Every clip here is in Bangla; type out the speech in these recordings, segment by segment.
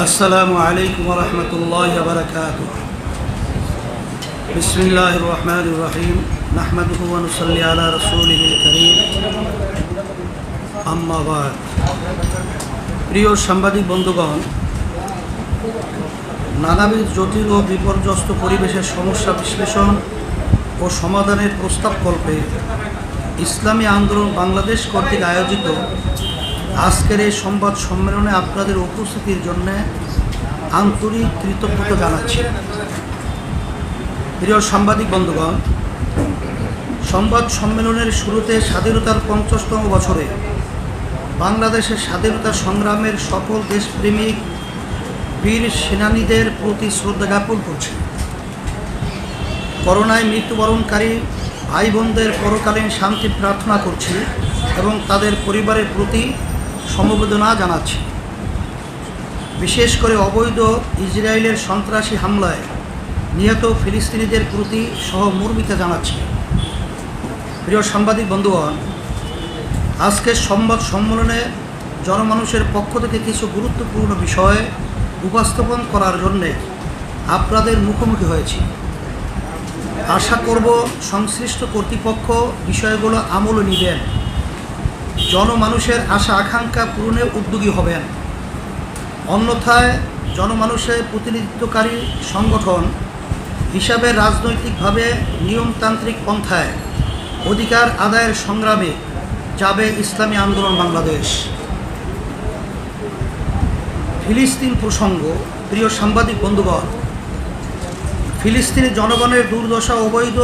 আসসালামু আলাইকুম রহমতুল্লাহ বারকাত বিসমিল্লাহ রহমান রহিম। নাহমদুবন সাল্লি আলা রসুল করিম। আম্মাবাদ প্রিয় সাংবাদিক বন্ধুগণ, নানাবিধ জটিল ও বিপর্যস্ত পরিবেশের সমস্যা বিশ্লেষণ ও সমাধানের প্রস্তাবকল্পে ইসলামী আন্দোলন বাংলাদেশ কর্তৃক আয়োজিত আজকের এই সংবাদ সম্মেলনে আপনাদের উপস্থিতির জন্য আন্তরিক কৃতজ্ঞতা জানাচ্ছি। প্রিয় সাংবাদিক বন্ধুগণ, সংবাদ সম্মেলনের শুরুতে স্বাধীনতার পঞ্চাশতম বছরে বাংলাদেশের স্বাধীনতা সংগ্রামের সকল দেশপ্রেমিক বীর সেনানীদের প্রতি শ্রদ্ধা জ্ঞাপন করছে। করোনায় মৃত্যুবরণকারী ভাই বোনদের পরকালীন শান্তি প্রার্থনা করছি এবং তাদের পরিবারের প্রতি সমবেদনা জানাচ্ছি। বিশেষ করে অবৈধ ইসরায়েলের সন্ত্রাসী হামলায় নিহত ফিলিস্তিনিদের প্রতি সহমর্মিতা জানাচ্ছি। প্রিয় সাংবাদিক বন্ধুগণ আজকের সংবাদ সম্মেলনে জনমানুষের পক্ষ থেকে কিছু গুরুত্বপূর্ণ বিষয় উপস্থাপন করার জন্যে আপনাদের মুখোমুখি হয়েছি। আশা করব সংশ্লিষ্ট কর্তৃপক্ষ বিষয়গুলো আমল নেবেন। জনমানুষের আশা আকাঙ্ক্ষা পূরণে উদ্যোগী হবেন। অন্যথায় জনমানুষের প্রতিনিধিত্বকারী সংগঠন হিসাবে রাজনৈতিকভাবে নিয়মতান্ত্রিক পন্থায় অধিকার আদায়ের সংগ্রামে যাবে ইসলামী আন্দোলন বাংলাদেশ। ফিলিস্তিন প্রসঙ্গ, প্রিয় সাংবাদিক বন্ধুগণ, ফিলিস্তিনি জনগণের দুর্দশা অবৈধ,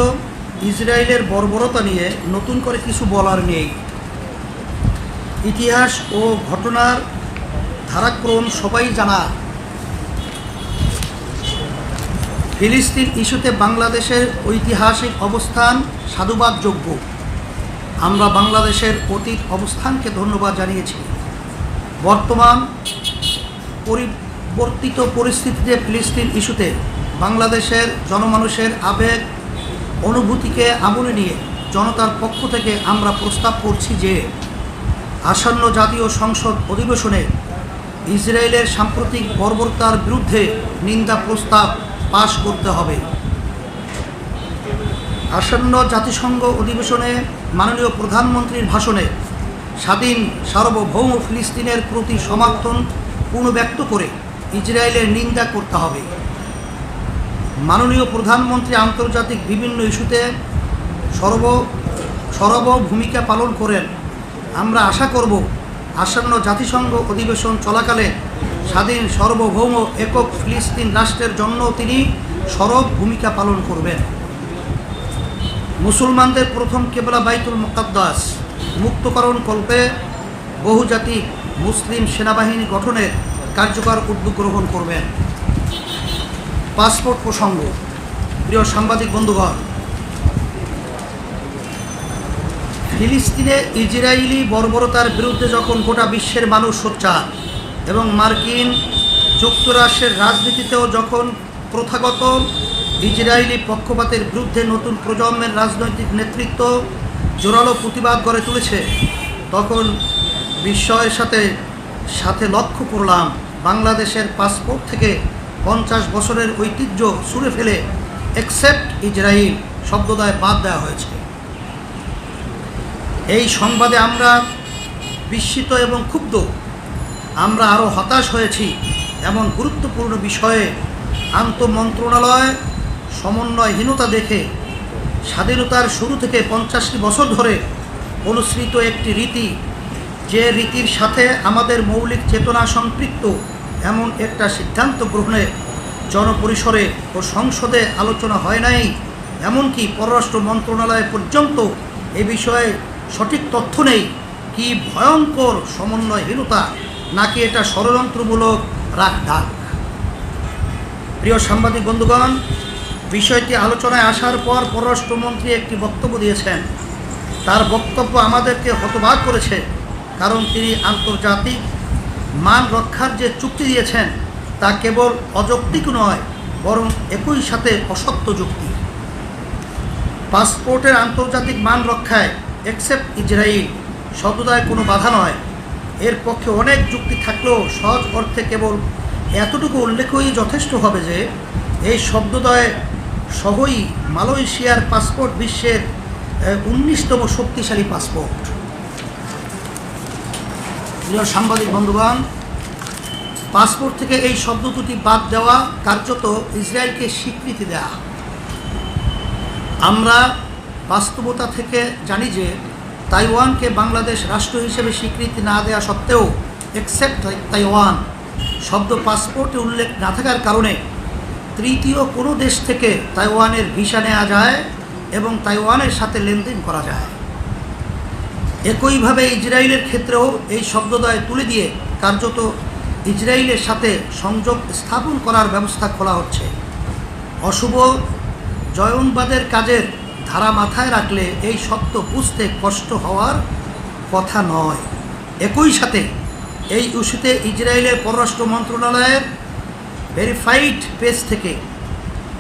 ইসরায়েলের বর্বরতা নিয়ে নতুন করে কিছু বলার নেই। ইতিহাস ও ঘটনার ধারাক্রম সবাই জানা। ফিলিস্তিন ইস্যুতে বাংলাদেশের ঐতিহাসিক অবস্থান সাধুবাদযোগ্য। আমরা বাংলাদেশের অতীত অবস্থানকে ধন্যবাদ জানিয়েছি। বর্তমান পরিবর্তিত পরিস্থিতিতে ফিলিস্তিন ইস্যুতে বাংলাদেশের জনমানুষের আবেগ, অনুভূতিকে আমলে নিয়ে জনতার পক্ষ থেকে আমরা প্রস্তাব করছি যে আসন্ন জাতীয় সংসদ অধিবেশনে ইসরায়েলের সাম্প্রতিক বর্বরতার বিরুদ্ধে নিন্দা প্রস্তাব পাশ করতে হবে। আসন্ন জাতিসংঘ অধিবেশনে মাননীয় প্রধানমন্ত্রীর ভাষণে স্বাধীন সার্বভৌম ফিলিস্তিনের প্রতি সমর্থন পুনঃব্যক্ত করে ইসরায়েলের নিন্দা করতে হবে। মাননীয় প্রধানমন্ত্রী আন্তর্জাতিক বিভিন্ন ইস্যুতে সর্ব, সরব ভূমিকা পালন করেন আমরা আশা করব আসন্ন জাতিসংঘ অধিবেশন চলাকালে স্বাধীন সার্বভৌম একক ফিলিস্তিন রাষ্ট্রের জন্য তিনি সরব ভূমিকা পালন করবেন। মুসলমানদের প্রথম কেবলা বাইতুল মোকাদ্দাস মুক্তকরণ কল্পে বহুজাতিক মুসলিম সেনাবাহিনী গঠনের কার্যকর উদ্যোগ গ্রহণ করবেন। পাসপোর্ট প্রসঙ্গ। প্রিয় সাংবাদিক বন্ধুগণ ফিলিস্তিনে ইসরায়েলি বর্বরতার বিরুদ্ধে যখন গোটা বিশ্বের মানুষ সোচ্চার এবং মার্কিন যুক্তরাষ্ট্রের রাজনীতিতেও যখন প্রথাগত ইসরায়েলি পক্ষপাতের বিরুদ্ধে নতুন প্রজন্মের রাজনৈতিক নেতৃত্ব জোরালো প্রতিবাদ গড়ে তুলেছে, তখন বিস্ময়ের সাথে সাথে লক্ষ্য করলাম বাংলাদেশের পাসপোর্ট থেকে পঞ্চাশ বছরের ঐতিহ্য ছুঁড়ে ফেলে এক্সেপ্ট ইসরায়েল শব্দদায় বাদ দেওয়া হয়েছে। এই সংবাদে আমরা বিস্মিত এবং ক্ষুব্ধ। আমরা আরও হতাশ হয়েছি এমন গুরুত্বপূর্ণ বিষয়ে আন্তঃমন্ত্রণালয় সমন্বয়হীনতা দেখে স্বাধীনতার শুরু থেকে পঞ্চাশটি বছর ধরে অনুসৃত একটি রীতি, যে রীতির সাথে আমাদের মৌলিক চেতনা সম্পৃক্ত এমন একটা সিদ্ধান্ত গ্রহণে জনপরিসরে ও সংসদে আলোচনা হয় নাই, এমনকি পররাষ্ট্র মন্ত্রণালয় পর্যন্ত এ বিষয়ে সঠিক তথ্য নেই। কি ভয়ঙ্কর সমন্বয়হীনতা। নাকি এটা ষড়যন্ত্রমূলক রাগ ডাক প্রিয় সাংবাদিক বন্ধুগণ, বিষয়টি আলোচনায় আসার পর পররাষ্ট্রমন্ত্রী একটি বক্তব্য দিয়েছেন। তার বক্তব্য আমাদেরকে হতবাক করেছে, কারণ তিনি আন্তর্জাতিক মান রক্ষার যে চুক্তি দিয়েছেন, তা কেবল অযৌক্তিক নয়, বরং একই সাথে অসত্য যুক্তি। পাসপোর্টের আন্তর্জাতিক মান রক্ষায় এক্সেপ্ট ইসরায়েল শব্দদায় কোনো বাধা নয়। এর পক্ষে অনেক যুক্তি থাকলেও সহজ অর্থে কেবল এতটুকু উল্লেখই যথেষ্ট হবে যে, এই শব্দদয় সহই মালয়েশিয়ার পাসপোর্ট বিশ্বের উনিশতম শক্তিশালী পাসপোর্ট। প্রিয় সাংবাদিক বন্ধুগণ, পাসপোর্ট থেকে এই শব্দ দুটি বাদ দেওয়া কার্যত ইসরায়েলকে স্বীকৃতি দেয়া। আমরা বাস্তবতা থেকে জানি যে তাইওয়ানকে বাংলাদেশ রাষ্ট্র হিসেবে স্বীকৃতি না দেওয়া সত্ত্বেও এক্সেপ্ট তাইওয়ান শব্দ পাসপোর্টে উল্লেখ না থাকার কারণে তৃতীয় কোনো দেশ থেকে তাইওয়ানের ভিসা নেওয়া যায় এবং তাইওয়ানের সাথে লেনদেন করা যায়। একইভাবে ইসরায়েলের ক্ষেত্রেও এই শব্দদয় তুলে দিয়ে কার্যত ইসরায়েলের সাথে সংযোগ স্থাপন করার ব্যবস্থা খোলা হচ্ছে। অশুভ জয়নবাদের কাজের ধারা মাথায় রাখলে এই সত্য বুঝতে কষ্ট হওয়ার কথা নয়। একই সাথে এই ইস্যুতে ইসরায়েলের পররাষ্ট্র মন্ত্রণালয়ের ভেরিফাইড পেজ থেকে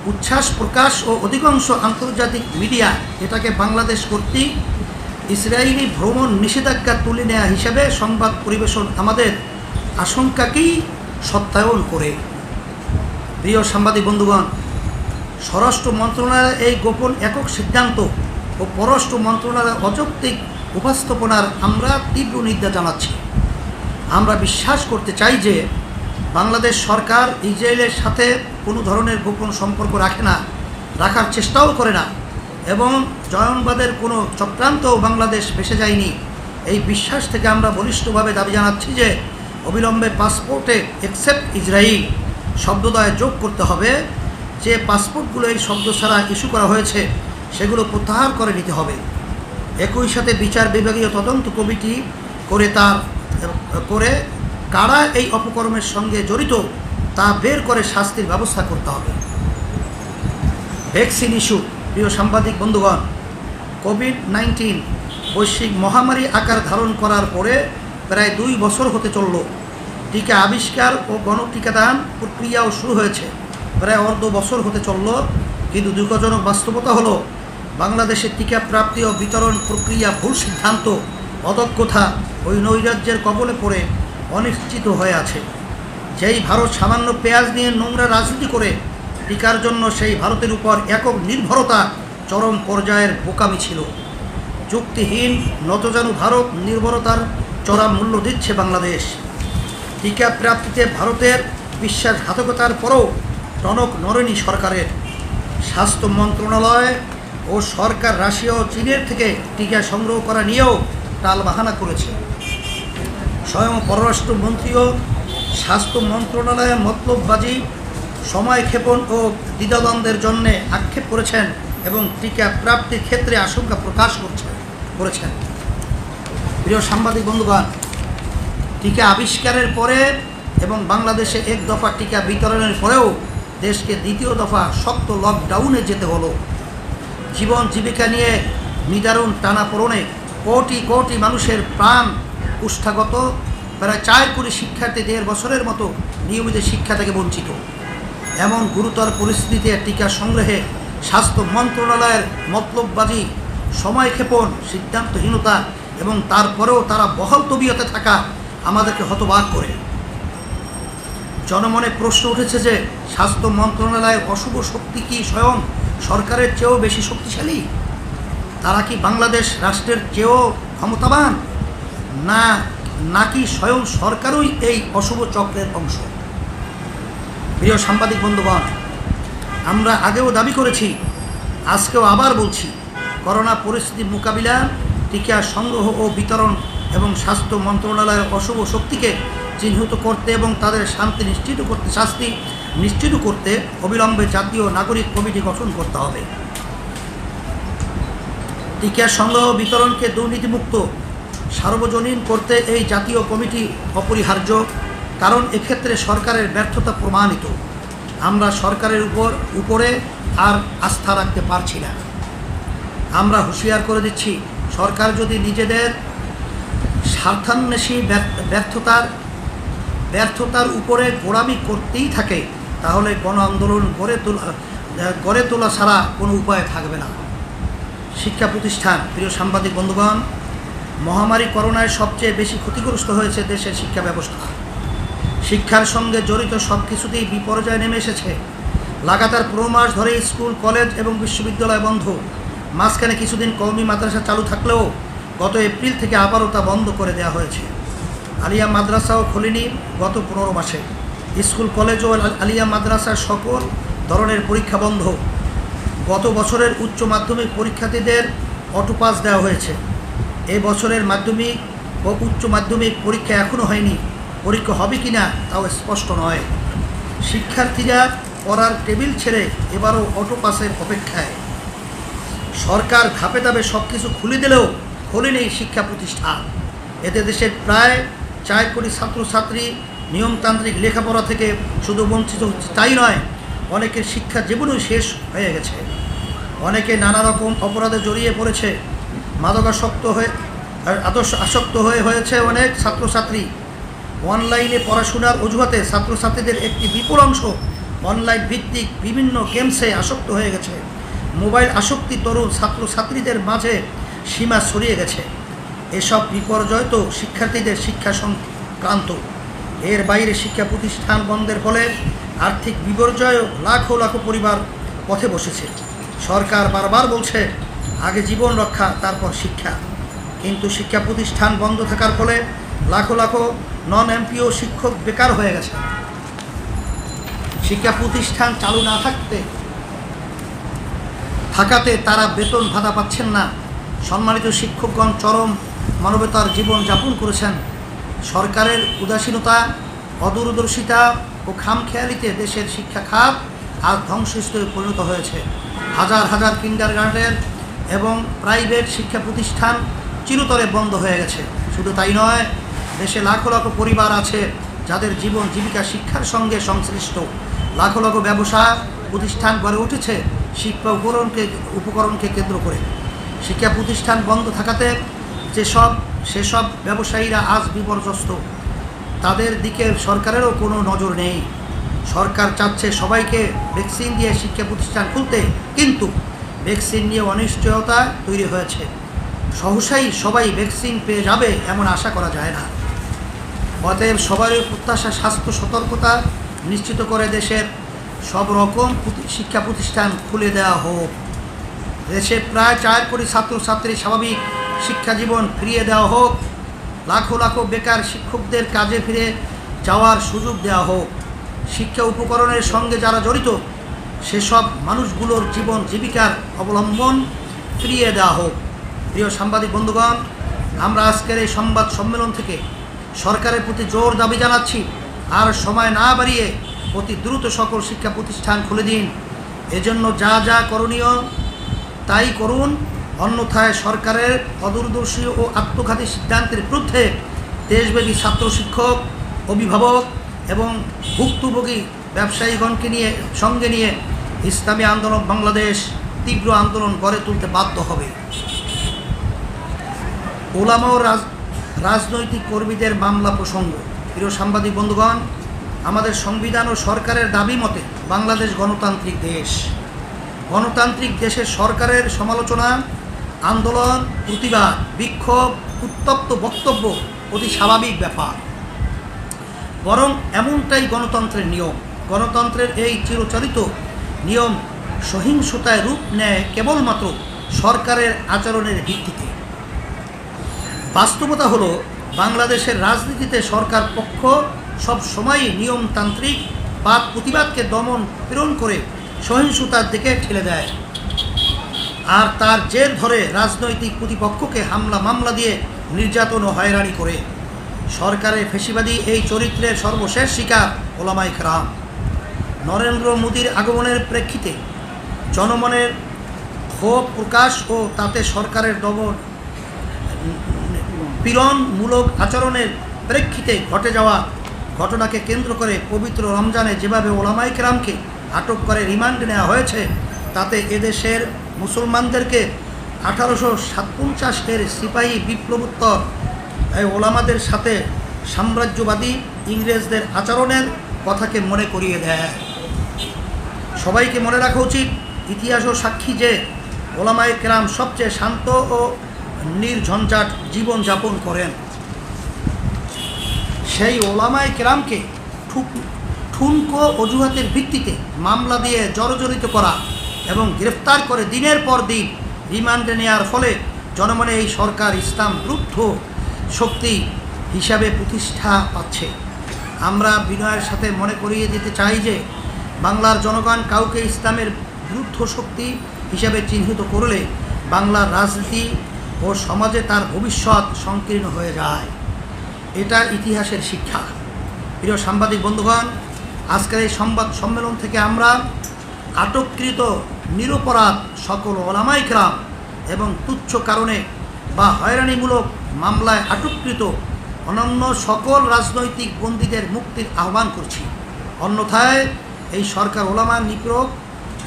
উচ্ছ্বাস প্রকাশ ও অধিকাংশ আন্তর্জাতিক মিডিয়া এটাকে বাংলাদেশ কর্তৃক ইসরায়েলি ভ্রমণ নিষেধাজ্ঞা তুলে নেওয়া হিসাবে সংবাদ পরিবেশন আমাদের আশঙ্কাকেই সত্যায়ন করে। প্রিয় সাংবাদিক বন্ধুগণ স্বরাষ্ট্র মন্ত্রণালয়ের এই গোপন একক সিদ্ধান্ত ও পররাষ্ট্র মন্ত্রণালয়ের অযৌক্তিক উপস্থাপনার আমরা তীব্র নিন্দা জানাচ্ছি। আমরা বিশ্বাস করতে চাই যে বাংলাদেশ সরকার ইসরায়েলের সাথে কোনো ধরনের গোপন সম্পর্ক রাখে না, রাখার চেষ্টাও করে না এবং জয়নবাদের কোনো চক্রান্তও বাংলাদেশ ভেসে যায়নি। এই বিশ্বাস থেকে আমরা বলিষ্ঠভাবে দাবি জানাচ্ছি যে অবিলম্বে পাসপোর্টে এক্সেপ্ট ইসরায়েল শব্দদয় যোগ করতে হবে। যে পাসপোর্টগুলো এই শব্দ ছাড়া ইস্যু করা হয়েছে, সেগুলো প্রত্যাহার করে নিতে হবে। একই সাথে বিচার বিভাগীয় তদন্ত কমিটি করে তার, করে কারা এই অপকর্মের সঙ্গে জড়িত, তা বের করে শাস্তির ব্যবস্থা করতে হবে। Vaccine issue. প্রিয় সাংবাদিক বন্ধুগণ, কোভিড নাইন্টিন বৈশ্বিক মহামারী আকার ধারণ করার পরে প্রায় দুই বছর হতে চলল। টিকা আবিষ্কার ও গণটিকাদান প্রক্রিয়াও শুরু হয়েছে। প্রায় অর্ধ বছর হতে চলল, কিন্তু দুঃখজনক বাস্তবতা হলো, বাংলাদেশের টিকা প্রাপ্তি ও বিতরণ প্রক্রিয়া ভুল সিদ্ধান্ত অদক্ষতা ওই নৈরাজ্যের কবলে পড়ে অনিশ্চিত হয়ে আছে। যেই ভারত সামান্য পেঁয়াজ নিয়ে নোংরা রাজনীতি করে, টিকার জন্য সেই ভারতের উপর একক নির্ভরতা চরম পর্যায়ের বোকামি ছিল। যুক্তিহীন, নতজানু ভারত নির্ভরতার চড়া মূল্য দিচ্ছে বাংলাদেশ। টিকা প্রাপ্তিতে ভারতের বিশ্বাসঘাতকতার পরও টনক নরেনি সরকারের। স্বাস্থ্য মন্ত্রণালয় ও সরকার রাশিয়া ও চীনের থেকে টিকা সংগ্রহ করা নিয়েও টালবাহানা করেছে। স্বয়ং পররাষ্ট্রমন্ত্রীও স্বাস্থ্য মন্ত্রণালয়ে মতলববাজি, সময় ক্ষেপণ ও দ্বিধাদ্বন্দ্বের জন্যে আক্ষেপ করেছেন এবং টিকা প্রাপ্তির ক্ষেত্রে আশঙ্কা প্রকাশ করছে, করেছেন। প্রিয় সাংবাদিক বন্ধুগণ, টিকা আবিষ্কারের পরে এবং বাংলাদেশে এক দফা টিকা বিতরণের পরেও দেশকে দ্বিতীয় দফা শক্ত লকডাউনে যেতে হলো। জীবন জীবিকা নিয়ে নিদারুণ টানাপোড়নে কোটি কোটি মানুষের প্রাণ উষ্ঠাগত, প্রায় চার কোটি শিক্ষার্থী দেড় বছরের মতো নিয়মিত শিক্ষা থেকে বঞ্চিত। এমন গুরুতর পরিস্থিতিতে টিকা সংগ্রহে স্বাস্থ্য মন্ত্রণালয়ের মতলববাজি, সময় ক্ষেপণ, সিদ্ধান্তহীনতা এবং তারপরেও তারা বহল তবিয়তে থাকা আমাদেরকে হতবাক করে। জনমনে প্রশ্ন উঠেছে যে, স্বাস্থ্য মন্ত্রণালয়ের অশুভ শক্তি কি স্বয়ং সরকারের চেয়েও বেশি শক্তিশালী? তারা কি বাংলাদেশ রাষ্ট্রের চেয়েও ক্ষমতাবান? না, নাকি স্বয়ং সরকারই এই অশুভ চক্রের অংশ? প্রিয় সাংবাদিক বন্ধুগণ, আমরা আগেও দাবি করেছি, আজকেও আবার বলছি, করোনা পরিস্থিতি মোকাবিলা, টিকা সংগ্রহ ও বিতরণ এবং স্বাস্থ্য মন্ত্রণালয়ের অশুভ শক্তিকে চিহ্নিত করতে এবং তাদের শান্তি নিশ্চিত করতে, শাস্তি নিশ্চিত করতে অবিলম্বে জাতীয় নাগরিক কমিটি গঠন করতে হবে। টিকা সংগ্রহ বিতরণকে দুর্নীতিমুক্ত, সার্বজনীন করতে এই জাতীয় কমিটি অপরিহার্য, কারণ এক্ষেত্রে সরকারের ব্যর্থতা প্রমাণিত। আমরা সরকারের উপর, উপরে আর আস্থা রাখতে পারছি না। আমরা হুঁশিয়ার করে দিচ্ছি, সরকার যদি নিজেদের স্বার্থান্বেষী ব্যর্থ- ব্যর্থতার ব্যর্থতার উপরে গোড়ামি করতেই থাকে, তাহলে গণ আন্দোলন গড়ে তোলা গড়ে তোলা ছাড়া কোনো উপায় থাকবে না। শিক্ষা প্রতিষ্ঠান, প্রিয় সাংবাদিক বন্ধুগণ, মহামারী করোনায় সবচেয়ে বেশি ক্ষতিগ্রস্ত হয়েছে দেশের শিক্ষা ব্যবস্থা। শিক্ষার সঙ্গে জড়িত সব কিছুতেই বিপর্যয় নেমে এসেছে। লাগাতার পনেরো মাস ধরে স্কুল, কলেজ এবং বিশ্ববিদ্যালয় বন্ধ। মাঝখানে কিছুদিন কওমি মাদ্রাসা চালু থাকলেও গত এপ্রিল থেকে আবারও তা বন্ধ করে দেওয়া হয়েছে। আলিয়া মাদ্রাসাও খোলেনি গত পনেরো মাসে। স্কুল, কলেজ ও আলিয়া মাদ্রাসার সকল ধরনের পরীক্ষা বন্ধ। গত বছরের উচ্চ মাধ্যমিক পরীক্ষার্থীদের অটোপাস দেওয়া হয়েছে। এ বছরের মাধ্যমিক ও উচ্চ মাধ্যমিক পরীক্ষা এখনও হয়নি। পরীক্ষা হবে কি না তাও স্পষ্ট নয়। শিক্ষার্থীরা পড়ার টেবিল ছেড়ে এবারও অটোপাসের অপেক্ষায়। সরকার ধাপে ধাপে সব কিছু খুলে দিলেও খোলেনি শিক্ষা প্রতিষ্ঠান। এতে দেশের প্রায় চার কোটি ছাত্রছাত্রী, নিয়মতান্ত্রিক লেখাপড়া থেকে শুধু বঞ্চিত হচ্ছে তাই নয়, অনেকের শিক্ষা জীবনই শেষ হয়ে গেছে। অনেকে নানা রকম অপরাধে জড়িয়ে পড়েছে, মাদকাসক্ত হয়ে আদর্শ আসক্ত হয়ে হয়েছে অনেক ছাত্রছাত্রী। অনলাইনে পড়াশোনার অজুহাতে ছাত্রছাত্রীদের একটি বিপুল অংশ অনলাইন ভিত্তিক বিভিন্ন গেমসে আসক্ত হয়ে গেছে। মোবাইল আসক্তি তরুণ ছাত্রছাত্রীদের মাঝে সীমা ছড়িয়ে গেছে। এসব বিপর্যয় তো শিক্ষার্থীদের শিক্ষা সংক্রান্ত। এর বাইরে শিক্ষা প্রতিষ্ঠান বন্ধের ফলে আর্থিক বিপর্যয়ও লাখো লাখো পরিবার পথে বসেছে। সরকার বারবার বলছে, আগে জীবন রক্ষা, তারপর শিক্ষা। কিন্তু শিক্ষা প্রতিষ্ঠান বন্ধ থাকার ফলে লাখো লাখো নন এমপিও শিক্ষক বেকার হয়ে গেছে। শিক্ষা প্রতিষ্ঠান চালু না থাকতে, থাকাতে তারা বেতন ভাতা পাচ্ছেন না। সম্মানিত শিক্ষকগণ চরম মানবতার জীবন যাপন করেছেন। সরকারের উদাসীনতা, অদূরদর্শিতা ও খামখেয়ালিতে দেশের শিক্ষা খাত আজ ধ্বংসস্তরে পরিণত হয়েছে। হাজার হাজার কিন্ডার গার্ডেন এবং প্রাইভেট শিক্ষা প্রতিষ্ঠান চিরতরে বন্ধ হয়ে গেছে। শুধু তাই নয়, দেশে লাখো লাখো পরিবার আছে যাদের জীবন জীবিকা শিক্ষার সঙ্গে সংশ্লিষ্ট। লাখো লাখো ব্যবসা প্রতিষ্ঠান গড়ে উঠেছে শিক্ষা উপকরণকে উপকরণকে কেন্দ্র করে। শিক্ষা প্রতিষ্ঠান বন্ধ থাকাতে যেসব, সেসব ব্যবসায়ীরা আজ বিপর্যস্ত। তাদের দিকে সরকারেরও কোনো নজর নেই। সরকার চাচ্ছে সবাইকে ভ্যাকসিন দিয়ে শিক্ষা প্রতিষ্ঠান খুলতে, কিন্তু ভ্যাকসিন নিয়ে অনিশ্চয়তা তৈরি হয়েছে। সহসাই সবাই ভ্যাকসিন পেয়ে যাবে এমন আশা করা যায় না। অতএব সবারই প্রত্যাশা স্বাস্থ্য সতর্কতা নিশ্চিত করে দেশের সব রকম শিক্ষা প্রতিষ্ঠান খুলে দেওয়া হোক। দেশে প্রায় চার কোটি ছাত্রছাত্রী স্বাভাবিক শিক্ষা জীবন ফিরিয়ে দেওয়া হোক, লাখো লাখো বেকার শিক্ষকদের কাজে ফিরে যাওয়ার সুযোগ দেওয়া হোক। শিক্ষা উপকরণের সঙ্গে যারা জড়িত, সেসব মানুষগুলোর জীবন জীবিকার অবলম্বন ফিরিয়ে দেওয়া হোক। প্রিয় সাংবাদিক বন্ধুগণ, আমরা আজকের এই সংবাদ সম্মেলন থেকে সরকারের প্রতি জোর দাবি জানাচ্ছি। আর সময় না বাড়িয়ে অতি দ্রুত সকল শিক্ষা প্রতিষ্ঠান খুলে দিন। এজন্য যা যা করণীয়, তাই করুন। অন্যথায় সরকারের অদূরদর্শী ও আত্মঘাতী সিদ্ধান্তের বিরুদ্ধে দেশব্যাপী ছাত্র শিক্ষক, অভিভাবক এবং ভুক্তভোগী ব্যবসায়ীগণকে নিয়ে, সঙ্গে নিয়ে ইসলামী আন্দোলন বাংলাদেশ তীব্র আন্দোলন গড়ে তুলতে বাধ্য হবে। ওলামা ও রাজ, রাজনৈতিক কর্মীদের মামলা প্রসঙ্গ। প্রিয় সাংবাদিক বন্ধুগণ, আমাদের সংবিধান ও সরকারের দাবি মতে বাংলাদেশ গণতান্ত্রিক দেশ। গণতান্ত্রিক দেশের সরকারের সমালোচনা আন্দোলন, প্রতিবাদ, বিক্ষোভ, উত্তপ্ত বক্তব্য অতি স্বাভাবিক ব্যাপার। বরং এমনটাই গণতন্ত্রের নিয়ম। গণতন্ত্রের এই চিরচরিত নিয়ম সহিংসতায় রূপ নেয় কেবলমাত্র সরকারের আচরণের ভিত্তিতে। বাস্তবতা হলো, বাংলাদেশের রাজনীতিতে সরকার পক্ষ সব সময়ই নিয়মতান্ত্রিক বাদ প্রতিবাদকে দমন প্রেরণ করে সহিংসতার দিকে ঠেলে দেয়। আর তার জের ধরে রাজনৈতিক প্রতিপক্ষকে হামলা মামলা দিয়ে নির্যাতন ও হয়রানি করে। সরকারের ফেসিবাদী এই চরিত্রের সর্বশেষ শিকার ওলামাই খেরাম নরেন্দ্র মোদীর আগমনের প্রেক্ষিতে জনমনের ক্ষোভ প্রকাশ ও তাতে সরকারের দমন পীড়নমূলক আচরণের প্রেক্ষিতে ঘটে যাওয়া ঘটনাকে কেন্দ্র করে পবিত্র রমজানে যেভাবে ওলামাই কেরামকে আটক করে রিমান্ডে নেওয়া হয়েছে, তাতে এদেশের মুসলমানদেরকে আঠারোশো সাতপঞ্চাশের সিপাহী বিপ্লবোত্তর ওলামাদের সাথে সাম্রাজ্যবাদী ইংরেজদের আচরণের কথাকে মনে করিয়ে দেয়। সবাইকে মনে রাখা উচিত, ইতিহাস ও সাক্ষী যে ওলামায় কেরাম সবচেয়ে শান্ত ও নির্ঝঞ্ঝাট জীবনযাপন করেন। সেই ওলামায় কেরামকে ঠুনকো অজুহাতের ভিত্তিতে মামলা দিয়ে জড়জড়িত করা এবং গ্রেফতার করে দিনের পর দিন রিমান্ডে নেওয়ার ফলে জনমনে এই সরকার ইসলাম বিরুদ্ধ শক্তি হিসাবে প্রতিষ্ঠা পাচ্ছে। আমরা বিনয়ের সাথে মনে করিয়ে দিতে চাই যে বাংলার জনগণ কাউকে ইসলামের বিরুদ্ধ শক্তি হিসাবে চিহ্নিত করলে বাংলার রাজনীতি ও সমাজে তার ভবিষ্যৎ সংকীর্ণ হয়ে যায়। এটা ইতিহাসের শিক্ষা। প্রিয় সাংবাদিক বন্ধুগণ, আজকের এই সংবাদ সম্মেলন থেকে আমরা আটককৃত নিরপরাধ সকল ওলামাইকরাম এবং তুচ্ছ কারণে বা হয়রানিমূলক মামলায় আটককৃত অনন্য সকল রাজনৈতিক বন্দীদের মুক্তির আহ্বান করছি। অন্যথায় এই সরকার ওলামা নিপীড়ক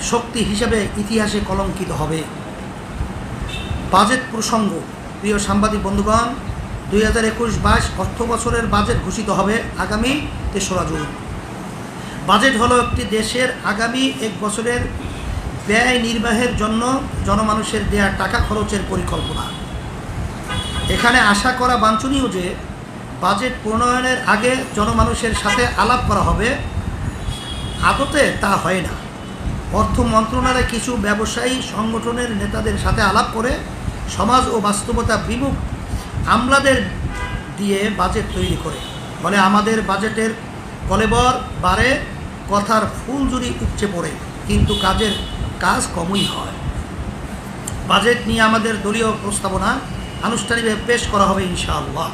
শক্তি হিসেবে ইতিহাসে কলঙ্কিত হবে। বাজেট প্রসঙ্গ, প্রিয় সাংবাদিক বন্ধুগণ, দুই হাজার একুশ বাইশ অর্থ বছরের বাজেট ঘোষিত হবে আগামী তেসরা জুন। বাজেট হলো একটি দেশের আগামী এক বছরের ব্যয় নির্বাহের জন্য জনমানুষের দেয়া টাকা খরচের পরিকল্পনা। এখানে আশা করা বাঞ্ছনীয় যে বাজেট প্রণয়নের আগে জনমানুষের সাথে আলাপ করা হবে। আদতে তা হয় না। অর্থ মন্ত্রণালয় কিছু ব্যবসায়ী সংগঠনের নেতাদের সাথে আলাপ করে সমাজ ও বাস্তবতা বিমুখ আমলাদের দিয়ে বাজেট তৈরি করে। ফলে আমাদের বাজেটের কলেবর বারে কথার ফুল ফুলজুরি উপচে পড়ে। কিন্তু কাজের কাজ কমই হয়। বাজেট নিয়ে আমাদের দলীয় প্রস্তাবনা আনুষ্ঠানিকভাবে পেশ করা হবে ইনশাআল্লাহ।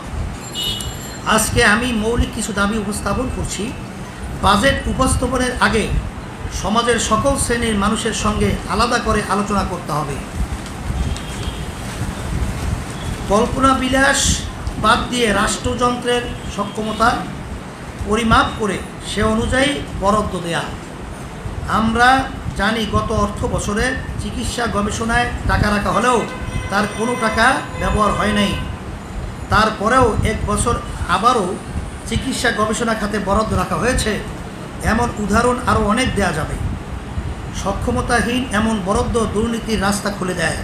আজকে আমি মৌলিক কিছু দাবি উপস্থাপন করছি। বাজেট উপস্থাপনের আগে সমাজের সকল শ্রেণির মানুষের সঙ্গে আলাদা করে আলোচনা করতে হবে। কল্পনা বিলাস বাদ দিয়ে রাষ্ট্রযন্ত্রের সক্ষমতা পরিমাপ করে সে অনুযায়ী বরাদ্দ দেয়া। আমরা জানি গত অর্থ বছরে চিকিৎসা গবেষণায় টাকা রাখা হলেও তার কোনো টাকা ব্যবহার হয় নাই। তারপরেও এক বছর আবারও চিকিৎসা গবেষণা খাতে বরাদ্দ রাখা হয়েছে। এমন উদাহরণ আরও অনেক দেয়া যাবে। সক্ষমতাহীন এমন বরাদ্দ দুর্নীতির রাস্তা খুলে দেয়।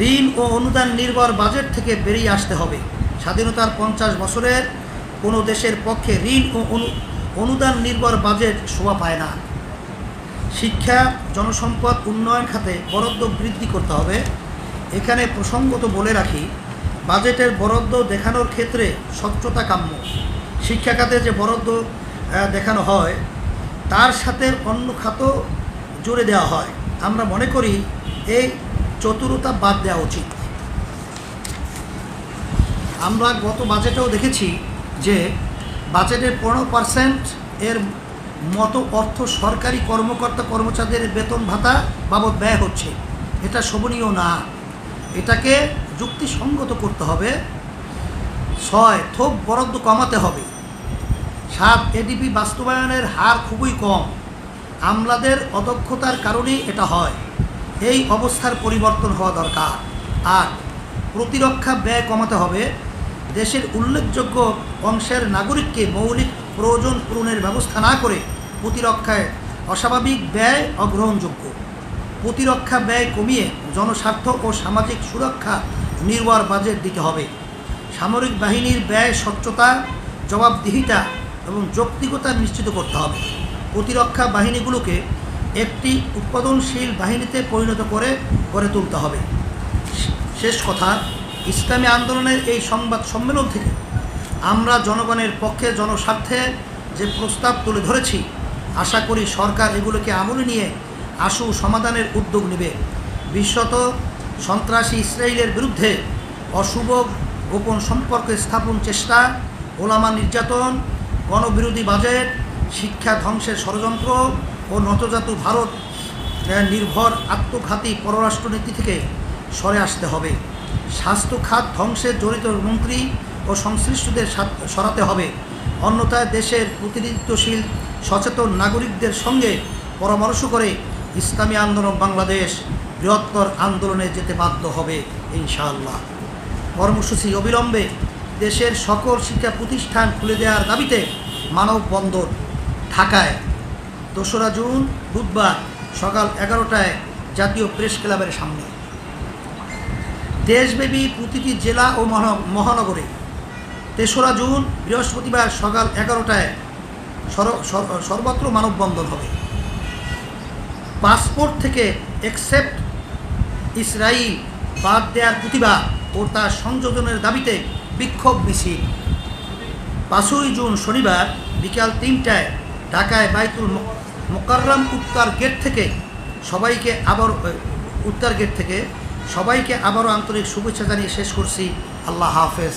ঋণ ও অনুদান নির্ভর বাজেট থেকে বেরিয়ে আসতে হবে। স্বাধীনতার পঞ্চাশ বছরের কোনো দেশের পক্ষে ঋণ ও অনু- অনুদান নির্ভর বাজেট শোভা পায় না। শিক্ষা, জনসম্পদ, উন্নয়ন খাতে বরাদ্দ বৃদ্ধি করতে হবে। এখানে প্রসঙ্গত বলে রাখি, বাজেটের বরাদ্দ দেখানোর ক্ষেত্রে স্বচ্ছতা কাম্য। শিক্ষা খাতে যে বরাদ্দ দেখানো হয়, তার সাথে অন্য খাতও জুড়ে দেওয়া হয়। আমরা মনে করি, এই চতুরতা বাদ দেওয়া উচিত। আমরা গত বাজেটেও দেখেছি যে, বাজেটের পনেরো পার্সেন্ট এর মতো অর্থ সরকারি কর্মকর্তা কর্মচারীদের বেতন ভাতা বাবদ ব্যয় হচ্ছে। এটা শোভনীয় না। এটাকে যুক্তিসঙ্গত করতে হবে। ছয়, থোক বরাদ্দ কমাতে হবে। সাত, এডিপি বাস্তবায়নের হার খুবই কম। আমলাদের অদক্ষতার কারণেই এটা হয়। এই অবস্থার পরিবর্তন হওয়া দরকার। আর প্রতিরক্ষা ব্যয় কমাতে হবে। দেশের উল্লেখযোগ্য অংশের নাগরিককে মৌলিক প্রয়োজন পূরণের ব্যবস্থা না করে প্রতিরক্ষায় অস্বাভাবিক ব্যয় অগ্রহণযোগ্য। প্রতিরক্ষা ব্যয় কমিয়ে জনস্বার্থ ও সামাজিক সুরক্ষা নির্ভর বাজেট দিতে হবে। সামরিক বাহিনীর ব্যয় স্বচ্ছতা, জবাবদিহিতা এবং যৌক্তিকতা নিশ্চিত করতে হবে। প্রতিরক্ষা বাহিনীগুলোকে একটি উৎপাদনশীল বাহিনীতে পরিণত করে গড়ে তুলতে হবে। শেষ কথা, ইসলামী আন্দোলনের এই সংবাদ সম্মেলন থেকে আমরা জনগণের পক্ষে, জনস্বার্থে যে প্রস্তাব তুলে ধরেছি, আশা করি সরকার এগুলোকে আমলে নিয়ে আশু সমাধানের উদ্যোগ নেবে। বিশ্বত সন্ত্রাসী ইসরায়েলের বিরুদ্ধে অশুভ গোপন সম্পর্ক স্থাপন চেষ্টা, ওলামা নির্যাতন, গণবিরোধী বাজেট, শিক্ষা ধ্বংসের ষড়যন্ত্র ও নতজাতু ভারত নির্ভর আত্মঘাতী পররাষ্ট্রনীতি থেকে সরে আসতে হবে। স্বাস্থ্য খাত ধ্বংসে জড়িত মন্ত্রী ও সংশ্লিষ্টদের সরাতে হবে। অন্যথায় দেশের প্রতিনিধিত্বশীল, সচেতন নাগরিকদের সঙ্গে পরামর্শ করে ইসলামী আন্দোলন বাংলাদেশ বৃহত্তর আন্দোলনে যেতে বাধ্য হবে, ইনশাআল্লাহ। কর্মসূচি অবিলম্বে দেশের সকল শিক্ষা প্রতিষ্ঠান খুলে দেওয়ার দাবিতে মানববন্ধন ঢাকায়। দোসরা জুন, বুধবার সকাল এগারোটায় জাতীয় প্রেস ক্লাবের সামনে। দেশব্যাপী প্রতিটি জেলা ও মহা- মহানগরে তেসরা জুন, বৃহস্পতিবার সকাল এগারোটায় সর- সর- সর্বত্র মানববন্ধন হবে। পাসপোর্ট থেকে এক্সেপ্ট ইসরায়েল বাদ দেওয়ার প্রতিবাদ ও তার সংযোজনের দাবিতে বিক্ষোভ মিছিল। পাঁচই জুন শনিবার বিকাল তিনটায় ঢাকায় বাইতুল মোকাররম উত্তর গেট থেকে সবাইকে আবার উত্তর গেট থেকে সবাইকে আবারও আন্তরিক শুভেচ্ছা জানিয়ে শেষ করছি। আল্লাহ হাফেজ।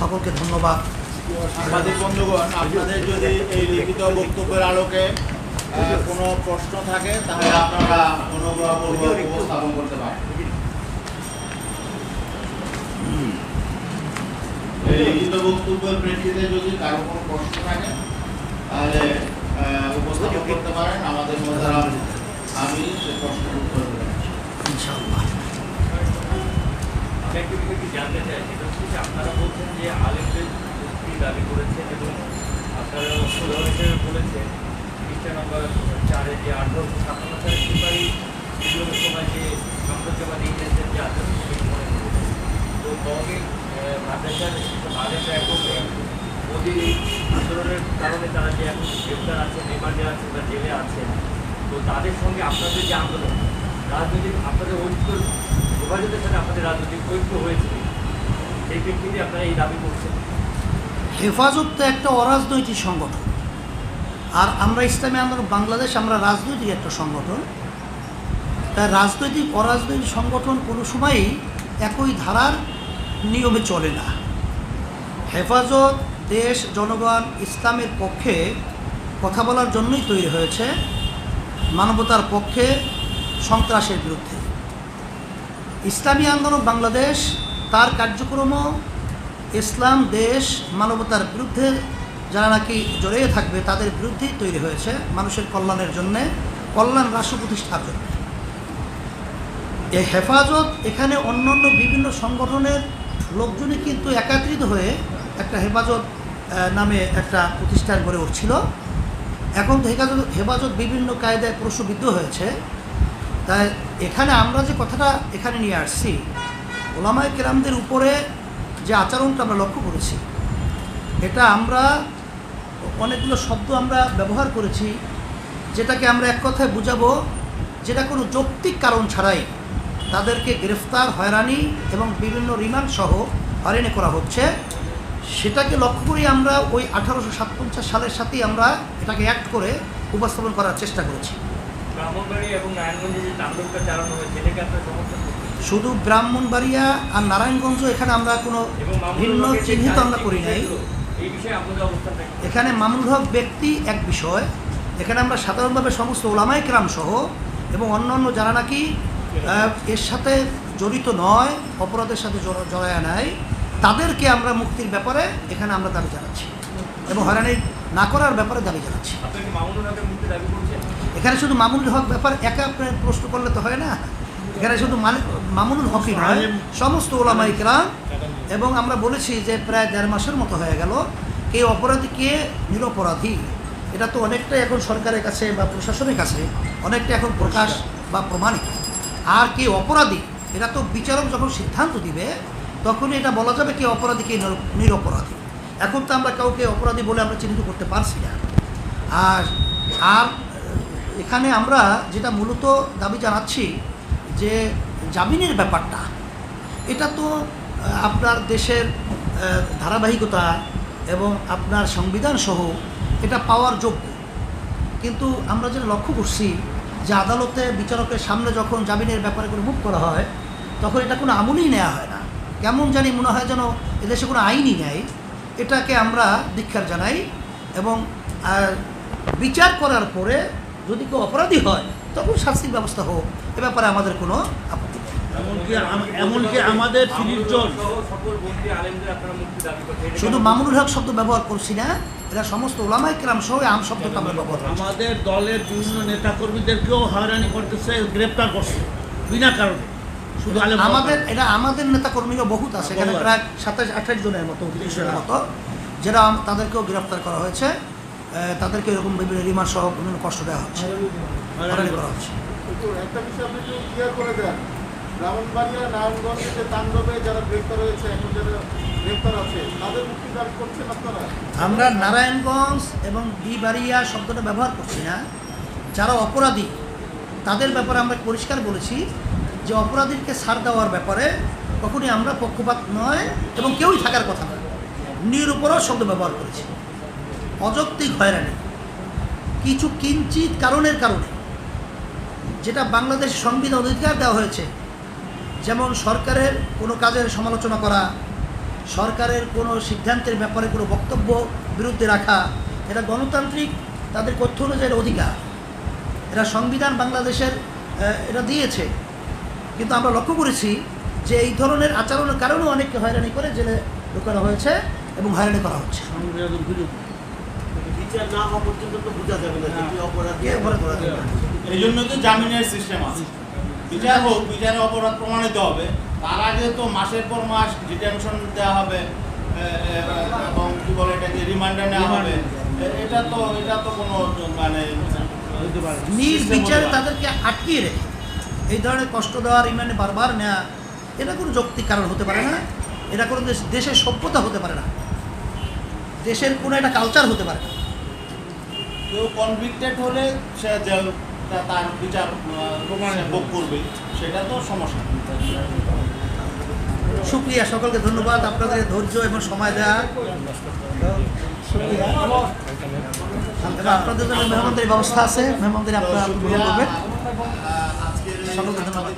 সকলকে ধন্যবাদ। সাংবাদিক বন্ধুগণ আপনাদের যদি এই লিখিত বক্তব্যের আলোকে কোনো প্রশ্ন থাকে তাহলে আপনারা অনুগ্রহপূর্বক উপস্থাপন করতে পারেন। এই লিখিত বক্তব্যের প্রেক্ষিতে যদি কারও কোনো প্রশ্ন থাকে তাহলে আহ, উপস্থাপন করতে পারেন। আমাদের মধ্যে আমি সে প্রশ্নের উত্তর দেব। ইনশাআল্লাহ আমি একটু বিষয় কি জানতে চাই, সেটা হচ্ছে যে আপনারা বলছেন যে আলেমদের মুক্তি দাবি করেছেন এবং আপনারা উদাহরণ হিসেবে বলেছেন খ্রিস্টান নম্বর চারে যে আঠারোশো সাতান্ন সালের বিদ্রোহের সময় যে সাম্রাজ্যবাদী ইংরেজদের যে করেছেন তো কমে মাদ্রাসার আলেমরা এখন আন্দোলনের কারণে তারা যে এখন গ্রেপ্তার আছেন, রিমান্ডে আছেন বা জেলে আছেন, তো তাদের সঙ্গে আপনাদের যে আন্দোলন, রাজনৈতিক, আপনাদের ঐক্য সাথে আপনাদের রাজনৈতিক ঐক্য হয়েছে। সেই আপনারা এই দাবি করছেন। হেফাজত তো একটা অরাজনৈতিক সংগঠন। আর আমরা ইসলামী আন্দোলন, বাংলাদেশ আমরা রাজনৈতিক একটা সংগঠন। তাই রাজনৈতিক অরাজনৈতিক সংগঠন কোনো সময়ই একই ধারার নিয়মে চলে না। হেফাজত, দেশ, জনগণ, ইসলামের পক্ষে কথা বলার জন্যই তৈরি হয়েছে। মানবতার পক্ষে সন্ত্রাসের বিরুদ্ধে। ইসলামী আন্দোলন বাংলাদেশ, তার কার্যক্রমও ইসলাম, দেশ, মানবতার বিরুদ্ধে যারা নাকি জড়িয়ে থাকবে, তাদের বিরুদ্ধেই তৈরি হয়েছে মানুষের কল্যাণের জন্যে কল্যাণ রাষ্ট্র প্রতিষ্ঠার জন্য। এই হেফাজত এখানে অন্যান্য বিভিন্ন সংগঠনের লোকজনই কিন্তু একাত্রিত হয়ে একটা হেফাজত নামে একটা প্রতিষ্ঠান গড়ে উঠছিল। এখন তো হেফাজত হেফাজত বিভিন্ন কায়দায় প্রশ্নবিদ্ধ হয়েছে। তাই এখানে আমরা যে কথাটা এখানে নিয়ে আসছি, ওলামায় কেরামদের উপরে যে আচরণটা আমরা লক্ষ্য করেছি, এটা আমরা অনেকগুলো শব্দ আমরা ব্যবহার করেছি, যেটাকে আমরা এক কথায় বুঝাবো, যেটা কোনো যৌক্তিক কারণ ছাড়াই তাদেরকে গ্রেফতার, হয়রানি এবং বিভিন্ন রিমান্ড সহ হয়রানি করা হচ্ছে। সেটাকে লক্ষ্য করেই আমরা ওই আঠারোশো সাতপঞ্চাশ সালের সাথেই আমরা এটাকে অ্যাক্ট করে উপস্থাপন করার চেষ্টা করেছি। ব্রাহ্মণবাড়ি এবং নারায়ণগঞ্জে যে তাণ্ডবটা চালানো হয়েছে এটাকে আপনার সমর্থন শুধু ব্রাহ্মণবাড়িয়া আর নারায়ণগঞ্জ এখানে আমরা কোনো ভিন্ন চিহ্নিত আমরা করি নাই? এখানে মামুনুল হক ব্যক্তি এক বিষয় এখানে আমরা সাধারণভাবে সমস্ত ওলামাই ক্রাম সহ এবং অন্যান্য যারা নাকি এর সাথে জড়িত নয় অপরাধের সাথে জড়ায় নাই তাদেরকে আমরা মুক্তির ব্যাপারে এখানে আমরা দাবি জানাচ্ছি এবং হয়রানি না করার ব্যাপারে দাবি জানাচ্ছি। এখানে শুধু মামুনুল হক ব্যাপার একা আপনি প্রশ্ন করলে তো হয় না। এখানে শুধু মামুনুল হকই নয় সমস্ত ওলামাই কেরাম। এবং আমরা বলেছি যে প্রায় দেড় মাসের মতো হয়ে গেল কে অপরাধী কে নিরপরাধী। এটা তো অনেকটাই এখন সরকারের কাছে বা প্রশাসনের কাছে অনেকটা এখন প্রকাশ বা প্রমাণিত। আর কে অপরাধী এটা তো বিচারক যখন সিদ্ধান্ত দিবে তখনই এটা বলা যাবে কে অপরাধী কে নিরপরাধী। এখন তো আমরা কাউকে অপরাধী বলে আমরা চিহ্নিত করতে পারছি না। আর আর এখানে আমরা যেটা মূলত দাবি জানাচ্ছি যে জামিনের ব্যাপারটা, এটা তো আপনার দেশের ধারাবাহিকতা এবং আপনার সংবিধান সহ এটা পাওয়ার যোগ্য। কিন্তু আমরা যেটা লক্ষ্য করছি যে আদালতে বিচারকের সামনে যখন জামিনের ব্যাপারে কোনো মুখ করা হয়, তখন এটা কোনো আমলই নেওয়া হয় না। কেমন জানি মনে হয় যেন এদেশে কোনো আইনই নেয় এটাকে আমরা দীক্ষার জানাই এবং বিচার করার পরে যদি কেউ অপরাধী হয় তখন শাস্তির ব্যবস্থা হোক। এ ব্যাপারে আমাদের কোনো আপত্তি নেই। এমনকি আমাদের জন শুধু? মামুনুল হক শব্দ ব্যবহার করছি না এরা সমস্ত ওলামাই কেরাম সহ আম শব্দটা আমরা ব্যবহার আমাদের দলের বিভিন্ন নেতাকর্মীদেরকেও হয়রানি করতেছে গ্রেপ্তার করছে বিনা কারণে। শুধু আমাদের এটা আমাদের নেতা কর্মীরা বহুত আছে এখানে প্রায় সাতাশ আঠাশ জনের মতো মতো যারা তাদেরকেও গ্রেফতার করা হয়েছে। তাদেরকে এরকম রিমান্ড সহ বিভিন্ন কষ্ট দেওয়া হচ্ছে। করা হচ্ছে। একটু বিষয় আপনি একটু ক্লিয়ার করে দেন। ব্রাহ্মণবাড়িয়া নারায়ণগঞ্জে যে তাণ্ডবে যারা গ্রেপ্তার হয়েছে এখন যারা গ্রেপ্তার আছে তাদের মুক্তি দাবি করছেন আপনারা? আমরা নারায়ণগঞ্জ এবং বিবাড়িয়া শব্দটা ব্যবহার করছি না। যারা অপরাধী তাদের ব্যাপারে আমরা পরিষ্কার বলেছি যে অপরাধীকে ছাড় দেওয়ার ব্যাপারে কখনই আমরা পক্ষপাত নয় এবং কেউই থাকার কথা নয়। নিরুপরও শব্দ ব্যবহার করেছি। অযৌক্তিক হয়রানি। কিছু কিঞ্চিত কারণের কারণে যেটা বাংলাদেশ সংবিধান অধিকার দেওয়া হয়েছে, যেমন সরকারের কোনো কাজের সমালোচনা করা, সরকারের কোনো সিদ্ধান্তের ব্যাপারে কোনো বক্তব্য বিরুদ্ধে রাখা, এটা গণতান্ত্রিক, তাদের তথ্য অনুযায়ী অধিকার। এরা সংবিধান বাংলাদেশের এটা দিয়েছে। কিন্তু আমরা লক্ষ্য করেছি যে এই ধরনের আচরণের কারণেও অনেককে হয়রানি করে জেলে ঢোকানো হয়েছে এবং হয়রানি করা হচ্ছে। বিচার না হওয়া পর্যন্ত তো বোঝা যাবে না যে অপরাধ এই জন্য তো জামিনের সিস্টেম আছে। বিচার হোক বিচারে অপরাধ প্রমাণিত হবে। তার আগে তো মাসের পর মাস ডিটেনশন দেওয়া হবে এবং কি বলে এটাকে রিমান্ডে নেওয়া হবে। এটা তো এটা তো কোনো মানে হইতে নিজ বিচারে তাদেরকে আটকিয়ে রেখে এই ধরনের কষ্ট দেওয়া রিমান্ডে বারবার নেওয়া এটা কোনো যৌক্তিক কারণ হতে পারে না। এটা কোনো দেশের সভ্যতা হতে পারে না। দেশের কোনো একটা কালচার হতে পারে না। কেউ কনভিক্টেড হলে সে জেল তার বিচার ভোগ করবে। সেটা তো সমস্যা। শুক্রিয়া সকলকে ধন্যবাদ। আপনাদের ধৈর্য এবং সময় দেওয়া। আপনাদের জন্য মেহমানদের ব্যবস্থা আছে। মেহমানদের আপনারা গ্রহণ করবেন। সকলকে ধন্যবাদ।